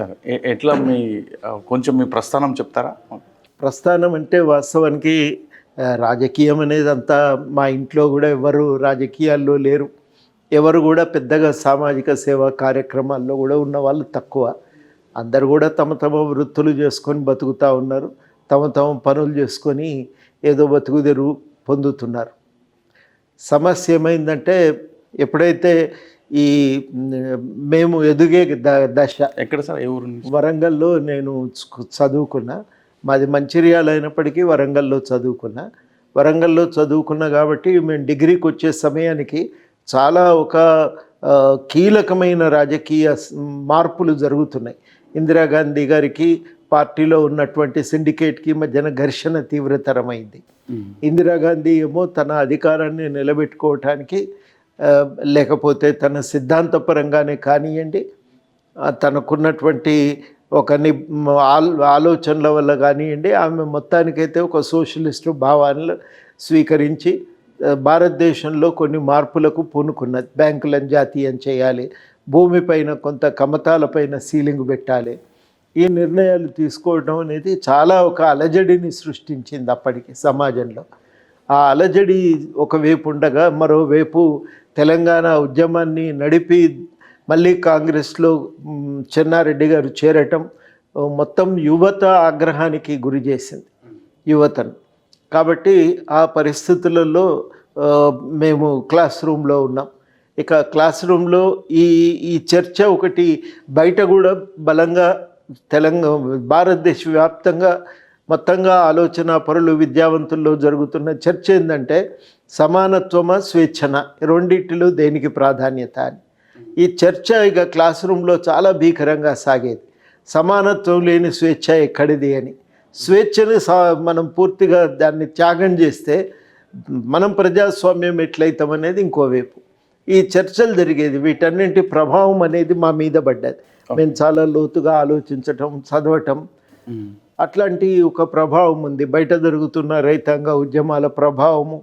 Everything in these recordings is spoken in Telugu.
సార్ ఎట్లా మీ కొంచెం మీ ప్రస్థానం చెప్తారా? ప్రస్థానం అంటే వాస్తవానికి రాజకీయం అనేది అంతా మా ఇంట్లో కూడా ఎవరు రాజకీయాల్లో లేరు. ఎవరు కూడా పెద్దగా సామాజిక సేవా కార్యక్రమాల్లో కూడా ఉన్న వాళ్ళు తక్కువ. అందరు కూడా తమ తమ వృత్తులు చేసుకొని బతుకుతూ ఉన్నారు. తమ తమ పనులు చేసుకొని ఏదో బతుకుదెరు పొందుతున్నారు. సమస్య ఏమైందంటే ఎప్పుడైతే ఈ మేము ఎదిగే ద దశ. ఎక్కడ సార్? నుంచి? వరంగల్లో నేను చదువుకున్నా. మాది మంచిర్యాల అయినప్పటికీ వరంగల్లో చదువుకున్నా. వరంగల్లో చదువుకున్నా కాబట్టి మేము డిగ్రీకి వచ్చే సమయానికి చాలా ఒక కీలకమైన రాజకీయ మార్పులు జరుగుతున్నాయి. ఇందిరాగాంధీ గారికి పార్టీలో ఉన్నటువంటి సిండికేట్కి మధ్యన ఘర్షణ తీవ్రతరమైంది. ఇందిరాగాంధీ ఏమో తన అధికారాన్ని నిలబెట్టుకోవటానికి లేకపోతే తన సిద్ధాంతపరంగానే కానివ్వండి తనకున్నటువంటి ఒక ని ఆల్- ఆలోచనల వల్ల కానివ్వండి ఆమె మొత్తానికైతే ఒక సోషలిస్టు భావాలను స్వీకరించి భారతదేశంలో కొన్ని మార్పులకు పూనుకున్నది. బ్యాంకులను జాతీయం చేయాలి భూమిపైన కొంత కమతాలపైన సీలింగ్ పెట్టాలి. ఈ నిర్ణయాలు తీసుకోవడం అనేది చాలా ఒక అలజడిని సృష్టించింది అప్పటికి సమాజంలో. ఆ అలజడి ఒకవైపు ఉండగా మరోవైపు తెలంగాణ ఉద్యమాన్ని నడిపి మళ్ళీ కాంగ్రెస్లో చెన్నారెడ్డి గారు చేరటం మొత్తం యువత ఆగ్రహానికి గురి చేసింది యువతను. కాబట్టి ఆ పరిస్థితులలో మేము క్లాస్ రూమ్లో ఉన్నాం. ఇక క్లాస్ రూమ్లో ఈ ఈ చర్చ ఒకటి బయట కూడా బలంగా తెలంగాణ భారతదేశ వ్యాప్తంగా మొత్తంగా ఆలోచన పరులు విద్యావంతుల్లో జరుగుతున్న చర్చ ఏంటంటే సమానత్వమా స్వేచ్ఛన? రెండింటిలో దేనికి ప్రాధాన్యత అని. ఈ చర్చ ఇక క్లాస్ రూమ్లో చాలా భీకరంగా సాగేది. సమానత్వం లేని స్వేచ్ఛ ఎక్కడిది అని. స్వేచ్ఛని సా మనం పూర్తిగా దాన్ని త్యాగం చేస్తే మనం ప్రజాస్వామ్యం ఎట్లయితాం అనేది ఇంకోవైపు ఈ చర్చలు జరిగేది వీటన్నింటి ప్రభావం అనేది మా మీద పడ్డది. మేము చాలా లోతుగా ఆలోచించటం చదవటం. అట్లాంటి ఒక ప్రభావం ఉంది. బయట జరుగుతున్న రైతాంగ ఉద్యమాల ప్రభావము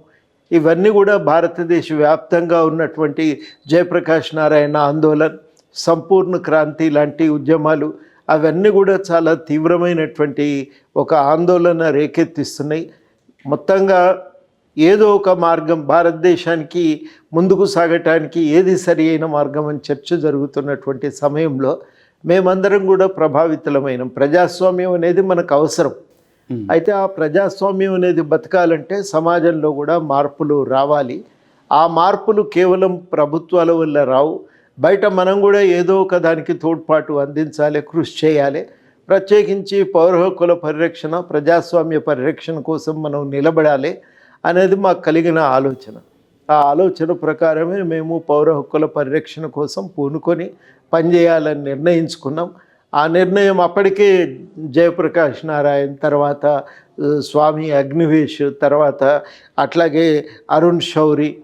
ఇవన్నీ కూడా భారతదేశ వ్యాప్తంగా ఉన్నటువంటి జయప్రకాష్ నారాయణ ఆందోళన్ సంపూర్ణ క్రాంతి లాంటి ఉద్యమాలు అవన్నీ కూడా చాలా తీవ్రమైనటువంటి ఒక ఆందోళన రేకెత్తిస్తున్నాయి. మొత్తంగా ఏదో ఒక మార్గం భారతదేశానికి ముందుకు సాగటానికి ఏది సరి అయిన మార్గం అని చర్చ జరుగుతున్నటువంటి సమయంలో మేమందరం కూడా ప్రభావితులమైన. ప్రజాస్వామ్యం అనేది మనకు అవసరం. అయితే ఆ ప్రజాస్వామ్యం అనేది బతకాలంటే సమాజంలో కూడా మార్పులు రావాలి. ఆ మార్పులు కేవలం ప్రభుత్వాల వల్ల రావు. బయట మనం కూడా ఏదో ఒక దానికి తోడ్పాటు అందించాలి కృషి చేయాలి. ప్రత్యేకించి పౌర హక్కుల పరిరక్షణ ప్రజాస్వామ్య పరిరక్షణ కోసం మనం నిలబడాలి అనేది మాకు కలిగిన ఆలోచన. ఆ ఆలోచన ప్రకారమే మేము పౌర హక్కుల పరిరక్షణ కోసం పూనుకొని పనిచేయాలని నిర్ణయించుకున్నాం. ఆ నిర్ణయం అప్పటికే జయప్రకాష్ నారాయణ్ తర్వాత స్వామి అగ్నివేష్ తర్వాత అట్లాగే అరుణ్ శౌరి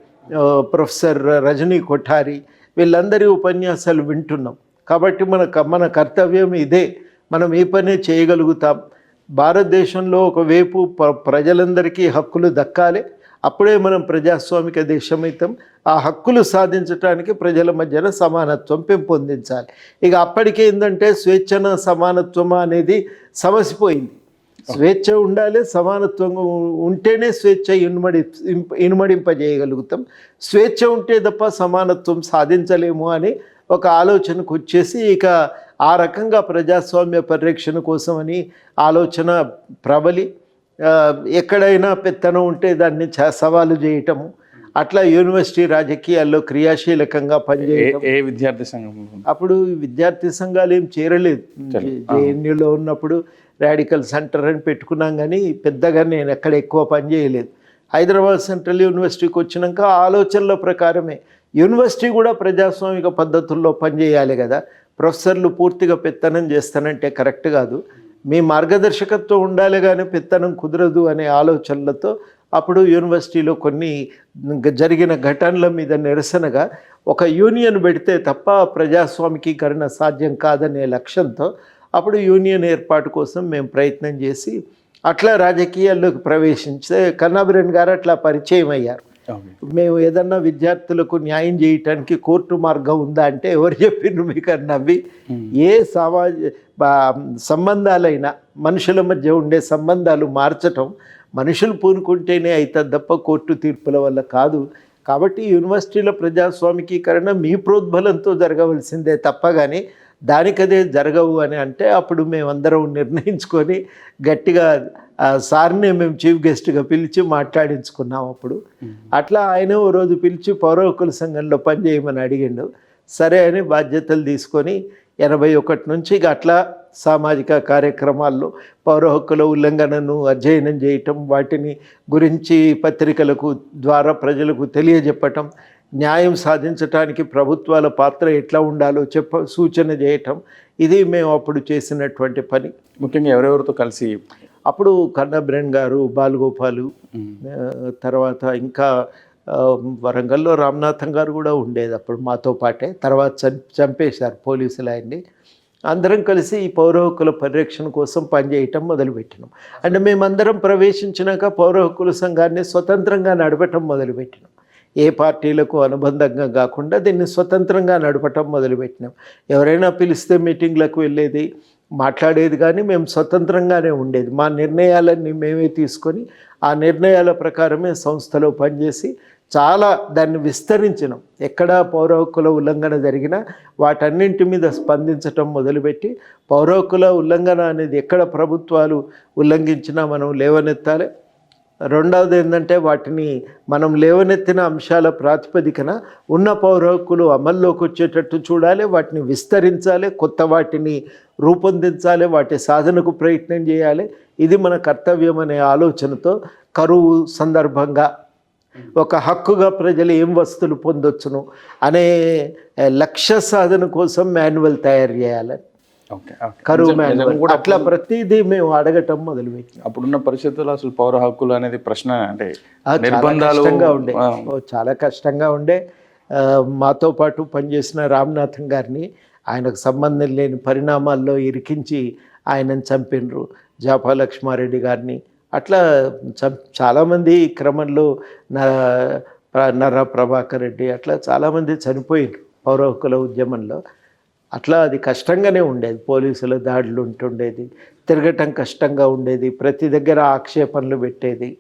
ప్రొఫెసర్ రజనీ కొఠారి వీళ్ళందరి ఉపన్యాసాలు వింటున్నాం. కాబట్టి మన క- మన కర్తవ్యం ఇదే. మనం ఈ పనే చేయగలుగుతాం. భారతదేశంలో ఒకవైపు ప్ర- ప్రజలందరికీ హక్కులు దక్కాలి. అప్పుడే మనం ప్రజాస్వామిక దేశమైతాం ఆ హక్కులు సాధించడానికి ప్రజల మధ్యన సమానత్వం పెంపొందించాలి. ఇక అప్పటికే ఏంటంటే స్వేచ్ఛన సమానత్వమా అనేది సమసిపోయింది. స్వేచ్ఛ ఉండాలి సమానత్వం ఉంటేనే స్వేచ్ఛ ఇనుమడి ఇనుమడింపజేయగలుగుతాం. స్వేచ్ఛ ఉంటే తప్ప సమానత్వం సాధించలేము అని ఒక ఆలోచనకు వచ్చేసి ఇక ఆ రకంగా ప్రజాస్వామ్య పరిరక్షణ కోసమని ఆలోచన ప్రబలి ఎక్కడైనా పెత్తనం ఉంటే దాన్ని సవాలు చేయటము. అట్లా యూనివర్సిటీ రాజకీయాల్లో క్రియాశీలకంగా ఏ పనిచేయటం. ఏ విద్యార్థి సంఘం? అప్పుడు విద్యార్థి సంఘాలు ఏం చేరలేదు. జేఎన్యూలో ఉన్నప్పుడు రాడికల్ సెంటర్ అని పెట్టుకున్నాం కానీ పెద్దగా నేను ఎక్కడ ఎక్కువ పని చేయలేదు. హైదరాబాద్ సెంట్రల్ యూనివర్సిటీకి వచ్చినాక ఆలోచనల ప్రకారమే. యూనివర్సిటీ కూడా ప్రజాస్వామిక పద్ధతుల్లో పనిచేయాలి కదా. ప్రొఫెసర్లు పూర్తిగా పెత్తనం చేస్తానంటే కరెక్ట్ కాదు. మీ మార్గదర్శకత్వం ఉండాలి కానీ పెత్తనం కుదరదు అనే ఆలోచనలతో అప్పుడు యూనివర్సిటీలో కొన్ని జరిగిన ఘటనల మీద నిరసనగా ఒక యూనియన్ పెడితే తప్ప ప్రజాస్వామికీకరణ సాధ్యం కాదనే లక్ష్యంతో అప్పుడు యూనియన్ ఏర్పాటు కోసం మేము ప్రయత్నం చేసి అట్లా రాజకీయాల్లోకి ప్రవేశించే కన్నాభిరణ్ గారు అట్లా పరిచయం అయ్యారు. మేము ఏదన్నా విద్యార్థులకు న్యాయం చేయటానికి కోర్టు మార్గం ఉందా అంటే ఎవరు చెప్పిండ్రు మీకు నవ్వి ఏ సమాజ సంబంధాలైనా మనుషుల మధ్య ఉండే సంబంధాలు మార్చటం మనుషులు పూనుకుంటేనే అవుతుంది తప్ప కోర్టు తీర్పుల వల్ల కాదు. కాబట్టి యూనివర్సిటీల ప్రజాస్వామికీకరణ మీ ప్రోద్బలంతో జరగవలసిందే తప్ప కానీ దానికదే జరగవు అని అంటే అప్పుడు మేమందరం నిర్ణయించుకొని గట్టిగా సార్నే మేము చీఫ్ గెస్ట్గా పిలిచి మాట్లాడించుకున్నాం అప్పుడు. అట్లా ఆయన ఓ రోజు పిలిచి పౌర హక్కుల సంఘంలో పనిచేయమని అడిగిండు. సరే అని బాధ్యతలు తీసుకొని ఎనభై ఒకటి నుంచి ఇక అట్లా సామాజిక కార్యక్రమాల్లో పౌర హక్కుల ఉల్లంఘనను అధ్యయనం చేయటం వాటిని గురించి పత్రికలకు ద్వారా ప్రజలకు తెలియజెప్పటం న్యాయం సాధించటానికి ప్రభుత్వాల పాత్ర ఎట్లా ఉండాలో చెప్ప సూచన చేయటం ఇది మేము అప్పుడు చేసినటువంటి పని. ముఖ్యంగా ఎవరెవరితో కలిసి? అప్పుడు కన్నబ్రెన్ గారు బాలగోపాలు తర్వాత ఇంకా వరంగల్లో రామనాథం గారు కూడా ఉండేది అప్పుడు మాతో పాటే. తర్వాత చం చంపేశారు పోలీసులు ఆయన్ని. అందరం కలిసి ఈ పౌర హక్కుల పరిరక్షణ కోసం పనిచేయటం మొదలుపెట్టినాం. అంటే మేమందరం ప్రవేశించినాక పౌర హక్కుల సంఘాన్ని స్వతంత్రంగా నడపటం మొదలుపెట్టినాం. ఏ పార్టీలకు అనుబంధంగా కాకుండా దీన్ని స్వతంత్రంగా నడపటం మొదలుపెట్టినాం. ఎవరైనా పిలిస్తే మీటింగ్లకు వెళ్ళేది మాట్లాడేది కానీ మేము స్వతంత్రంగానే ఉండేది. మా నిర్ణయాలన్నీ మేమే తీసుకొని ఆ నిర్ణయాల ప్రకారమే సంస్థలో పనిచేసి చాలా దాన్ని విస్తరించినాం. ఎక్కడ పౌర హక్కుల ఉల్లంఘన జరిగినా వాటన్నింటి మీద స్పందించటం మొదలుపెట్టి పౌర హక్కుల ఉల్లంఘన అనేది ఎక్కడ ప్రభుత్వాలు ఉల్లంఘించినా మనం లేవనెత్తాలి. రెండవది ఏంటంటే వాటిని మనం లేవనెత్తిన అంశాల ప్రాతిపదికన ఉన్న పౌర హక్కులు అమల్లోకి వచ్చేటట్టు చూడాలి వాటిని విస్తరించాలి కొత్త వాటిని రూపొందించాలి వాటి సాధనకు ప్రయత్నం చేయాలి. ఇది మన కర్తవ్యం అనే ఆలోచనతో కరువు సందర్భంగా ఒక హక్కుగా ప్రజలు ఏం వస్తువులు పొందొచ్చును అనే లక్ష్య సాధన కోసం మాన్యువల్ తయారు చేయాలని కరువు కూడా అట్లా ప్రతిదీ మేము అడగటం మొదలుపెట్టినాం. అప్పుడున్న పరిస్థితుల్లో అసలు పౌర హక్కులు అనేది ప్రశ్న అంటే నిర్బంధాలు ఉండే. చాలా కష్టంగా ఉండే. మాతో పాటు పనిచేసిన రామనాథన్ గారిని ఆయనకు సంబంధం లేని పరిణామాల్లో ఇరికించి ఆయనను చంపినరు. జాపా లక్ష్మారెడ్డి గారిని. అట్లా చం చాలామంది ఈ క్రమంలో న ప్ర- నర్ర ప్రభాకర్ రెడ్డి అట్లా చాలామంది చనిపోయినారు పౌర హక్కుల ఉద్యమంలో. అట్లా అది కష్టంగానే ఉండేది. పోలీసుల దాడులు ఉంటుండేది. తిరగటం కష్టంగా ఉండేది. ప్రతి దగ్గర ఆక్షేపణలు పెట్టేది.